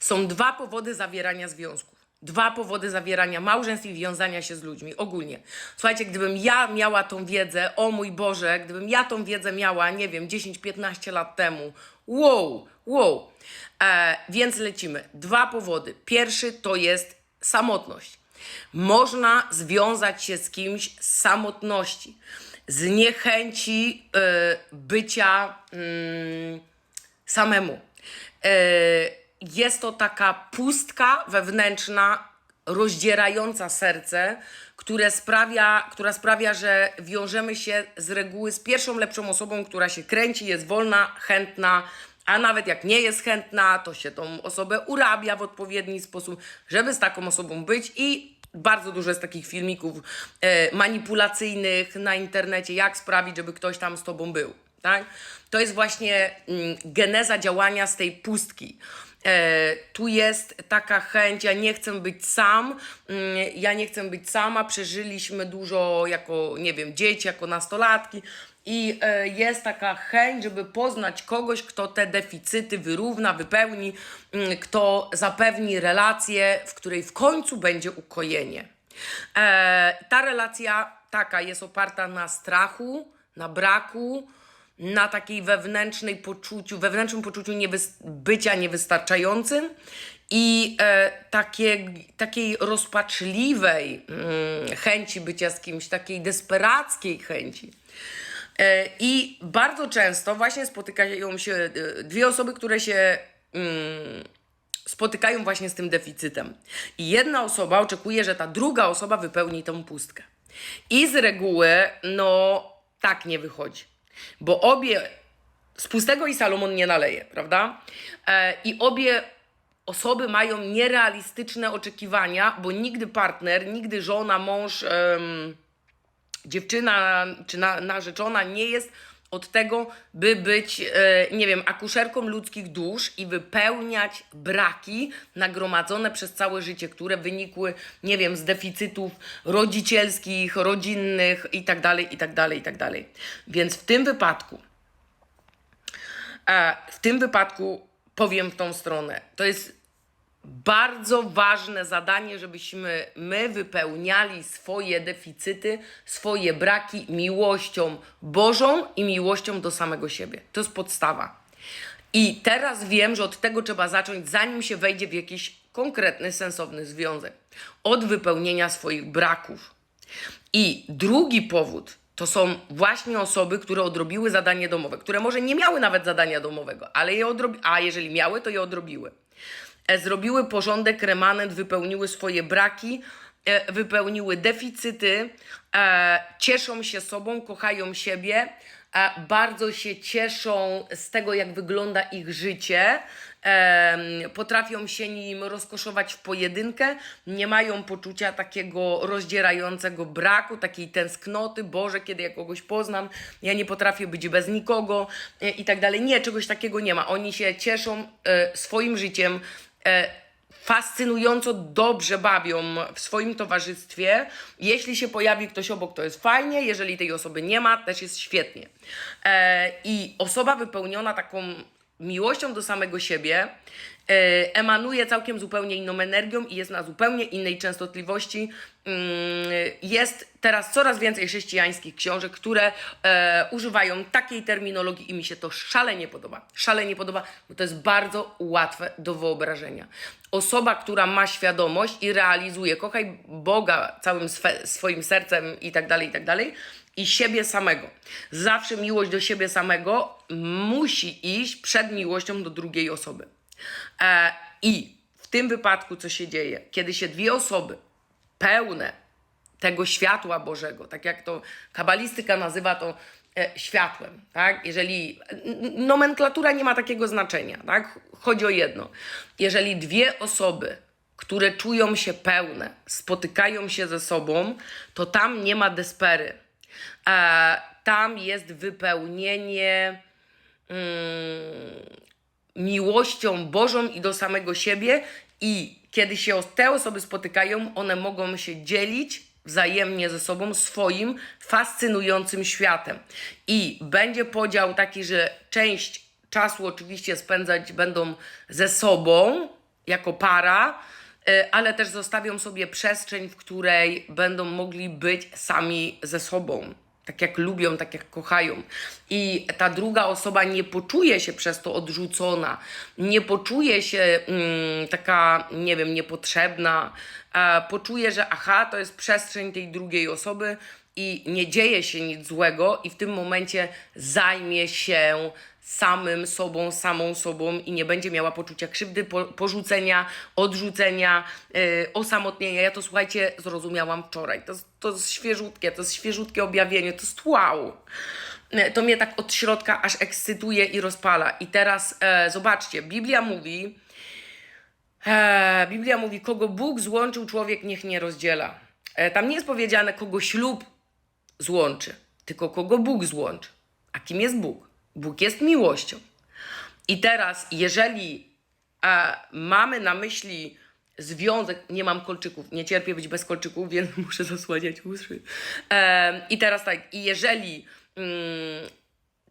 Są dwa powody zawierania związków. Dwa powody zawierania małżeństw i wiązania się z ludźmi ogólnie. Słuchajcie, gdybym ja miała tą wiedzę, o mój Boże, gdybym ja tą wiedzę miała, nie wiem, 10-15 lat temu, wow, wow. E, więc lecimy. Dwa powody. Pierwszy to jest samotność. Można związać się z kimś z samotności, z niechęci e, bycia mm, samemu. E, jest to taka pustka wewnętrzna, rozdzierająca serce, które sprawia, która sprawia, że wiążemy się z reguły z pierwszą lepszą osobą, która się kręci, jest wolna, chętna, a nawet jak nie jest chętna, to się tą osobę urabia w odpowiedni sposób, żeby z taką osobą być i bardzo dużo jest takich filmików e, manipulacyjnych na internecie, jak sprawić, żeby ktoś tam z tobą był. Tak? To jest właśnie mm, geneza działania z tej pustki. E, tu jest taka chęć, ja nie chcę być sam, mm, ja nie chcę być sama, przeżyliśmy dużo jako, nie wiem, dzieci, jako nastolatki i e, jest taka chęć, żeby poznać kogoś, kto te deficyty wyrówna, wypełni, mm, kto zapewni relację, w której w końcu będzie ukojenie. E, ta relacja taka jest oparta na strachu, na braku, na takiej wewnętrznej poczuciu, wewnętrznym poczuciu niewys- bycia niewystarczającym i e, takie, takiej rozpaczliwej mm, chęci bycia z kimś, takiej desperackiej chęci. E, I bardzo często właśnie spotykają się e, dwie osoby, które się mm, spotykają właśnie z tym deficytem. I jedna osoba oczekuje, że ta druga osoba wypełni tą pustkę. I z reguły, no, tak nie wychodzi. Bo obie, z pustego i Salomon nie naleje, prawda? E, I obie osoby mają nierealistyczne oczekiwania, bo nigdy partner, nigdy żona, mąż, em, dziewczyna czy na, narzeczona nie jest od tego, by być, e, nie wiem, akuszerką ludzkich dusz i wypełniać braki nagromadzone przez całe życie, które wynikły, nie wiem, z deficytów rodzicielskich, rodzinnych i tak dalej, i tak dalej, i tak dalej. Więc w tym wypadku, e, w tym wypadku powiem w tą stronę. To jest bardzo ważne zadanie, żebyśmy my wypełniali swoje deficyty, swoje braki miłością Bożą i miłością do samego siebie. To jest podstawa. I teraz wiem, że od tego trzeba zacząć, zanim się wejdzie w jakiś konkretny, sensowny związek. Od wypełnienia swoich braków. I drugi powód to są właśnie osoby, które odrobiły zadanie domowe, które może nie miały nawet zadania domowego, ale je odrobiły, a jeżeli miały, to je odrobiły. E, Zrobiły porządek, remanent, wypełniły swoje braki, e, wypełniły deficyty, e, cieszą się sobą, kochają siebie, bardzo się cieszą z tego, jak wygląda ich życie, potrafią się nim rozkoszować w pojedynkę, nie mają poczucia takiego rozdzierającego braku, takiej tęsknoty, Boże, kiedy ja kogoś poznam, ja nie potrafię być bez nikogo i tak dalej. Nie, czegoś takiego nie ma. Oni się cieszą swoim życiem, fascynująco dobrze bawią w swoim towarzystwie. Jeśli się pojawi ktoś obok, to jest fajnie, jeżeli tej osoby nie ma, też jest świetnie. E, I osoba wypełniona taką miłością do samego siebie e, emanuje całkiem zupełnie inną energią i jest na zupełnie innej częstotliwości. Mm, Jest teraz coraz więcej chrześcijańskich książek, które e, używają takiej terminologii i mi się to szalenie podoba. Szalenie podoba, bo to jest bardzo łatwe do wyobrażenia. Osoba, która ma świadomość i realizuje, kochaj Boga całym swoim sercem i tak dalej, i tak dalej, i siebie samego. Zawsze miłość do siebie samego musi iść przed miłością do drugiej osoby. E, I w tym wypadku, co się dzieje, kiedy się dwie osoby pełne tego światła Bożego, tak jak to kabalistyka nazywa to e, światłem, tak? Jeżeli nomenklatura nie ma takiego znaczenia, tak? Chodzi o jedno. Jeżeli dwie osoby, które czują się pełne, spotykają się ze sobą, to tam nie ma despery. E, tam jest wypełnienie miłością Bożą i do samego siebie i kiedy się te osoby spotykają, one mogą się dzielić wzajemnie ze sobą swoim fascynującym światem. I będzie podział taki, że część czasu oczywiście spędzać będą ze sobą, jako para, e, ale też zostawią sobie przestrzeń, w której będą mogli być sami ze sobą. Tak jak lubią, tak jak kochają. I ta druga osoba nie poczuje się przez to odrzucona, nie poczuje się mm, taka, nie wiem, niepotrzebna. E, poczuje, że aha, to jest przestrzeń tej drugiej osoby i nie dzieje się nic złego, i w tym momencie zajmie się samym sobą, samą sobą i nie będzie miała poczucia krzywdy, po, porzucenia, odrzucenia, yy, osamotnienia. Ja to słuchajcie, zrozumiałam wczoraj. To, to jest świeżutkie, to jest świeżutkie objawienie, to jest wow. Yy, To mnie tak od środka aż ekscytuje i rozpala. I teraz e, zobaczcie, Biblia mówi, e, Biblia mówi, kogo Bóg złączył, człowiek niech nie rozdziela. E, tam nie jest powiedziane, kogo ślub złączy, tylko kogo Bóg złączy. A kim jest Bóg? Bóg jest miłością. I teraz, jeżeli e, mamy na myśli związek, nie mam kolczyków, nie cierpię być bez kolczyków, więc muszę zasłaniać uszy. E, I teraz tak, i jeżeli mm,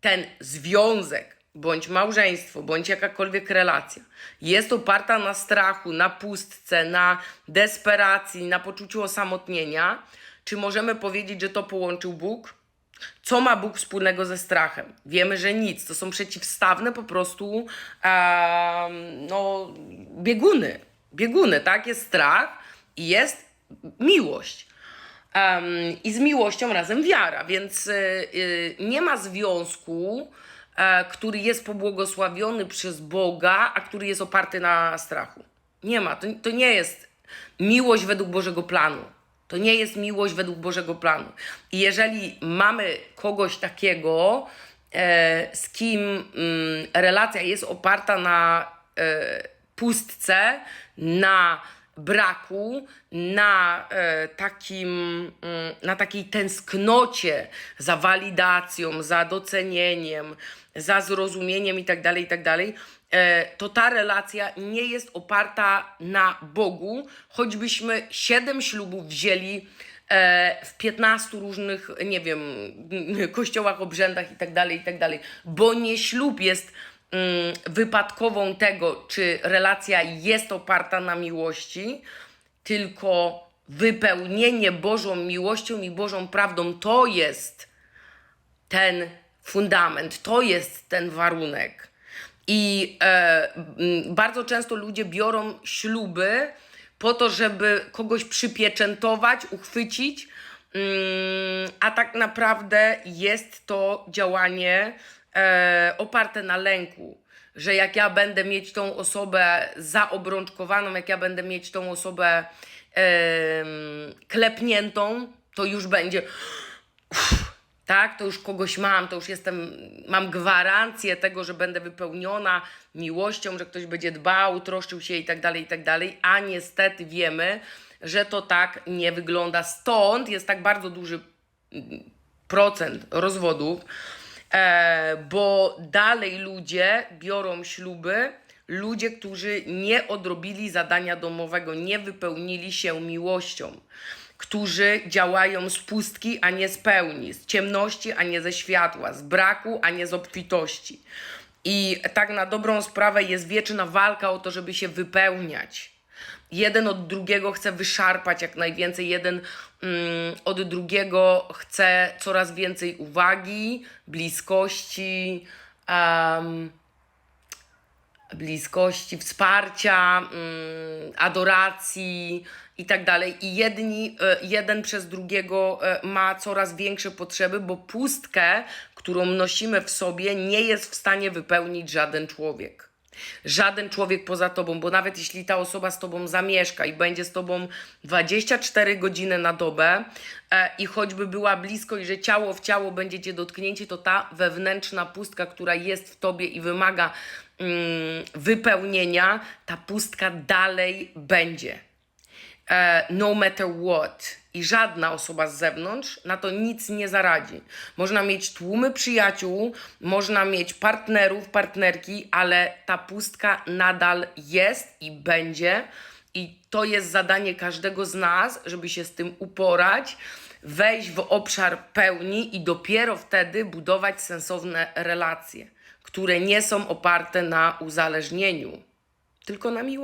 ten związek, bądź małżeństwo, bądź jakakolwiek relacja jest oparta na strachu, na pustce, na desperacji, na poczuciu osamotnienia, czy możemy powiedzieć, że to połączył Bóg? Co ma Bóg wspólnego ze strachem? Wiemy, że nic. To są przeciwstawne po prostu no, bieguny. Bieguny, tak? Jest strach i jest miłość. I z miłością razem wiara, więc y, y, nie ma związku, e, który jest pobłogosławiony przez Boga, a który jest oparty na strachu. Nie ma. To, to nie jest miłość według Bożego planu. To nie jest miłość według Bożego planu. I jeżeli mamy kogoś takiego, e, z kim mm, relacja jest oparta na e, pustce, na braku, na e, takim, mm, na takiej tęsknocie za walidacją, za docenieniem, za zrozumieniem itd., itd., e, to ta relacja nie jest oparta na Bogu, choćbyśmy siedem ślubów wzięli e, w 15 różnych, nie wiem, kościołach, obrzędach itd., itd., bo nie ślub jest wypadkową tego, czy relacja jest oparta na miłości, tylko wypełnienie Bożą miłością i Bożą prawdą to jest ten fundament, to jest ten warunek. I e, bardzo często ludzie biorą śluby po to, żeby kogoś przypieczętować, uchwycić, mm, a tak naprawdę jest to działanie e, oparte na lęku. Że jak ja będę mieć tą osobę zaobrączkowaną, jak ja będę mieć tą osobę em, klepniętą, to już będzie tak, to już kogoś mam, to już jestem, mam gwarancję tego, że będę wypełniona miłością, że ktoś będzie dbał, troszczył się i tak dalej, i tak dalej, a niestety wiemy, że to tak nie wygląda. Stąd jest tak bardzo duży mm, procent rozwodów, e, bo dalej ludzie biorą śluby, ludzie, którzy nie odrobili zadania domowego, nie wypełnili się miłością którzy działają z pustki, a nie z pełni, z ciemności, a nie ze światła, z braku, a nie z obfitości. I tak na dobrą sprawę jest wieczna walka o to, żeby się wypełniać. Jeden od drugiego chce wyszarpać jak najwięcej, jeden mm, od drugiego chce coraz więcej uwagi, bliskości, em, bliskości, wsparcia, mm, adoracji i tak dalej. I jedni, e, jeden przez drugiego e, ma coraz większe potrzeby, bo pustkę, którą nosimy w sobie, nie jest w stanie wypełnić żaden człowiek. Żaden człowiek poza tobą, bo nawet jeśli ta osoba z tobą zamieszka i będzie z tobą 24 godziny na dobę e, i choćby była blisko i że ciało w ciało będziecie dotknięci, to ta wewnętrzna pustka, która jest w tobie i wymaga mm, wypełnienia, ta pustka dalej będzie e, no matter what. I żadna osoba z zewnątrz na to nic nie zaradzi. Można mieć tłumy przyjaciół, można mieć partnerów, partnerki, ale ta pustka nadal jest i będzie. I to jest zadanie każdego z nas, żeby się z tym uporać, wejść w obszar pełni i dopiero wtedy budować sensowne relacje, które nie są oparte na uzależnieniu, tylko na miłości.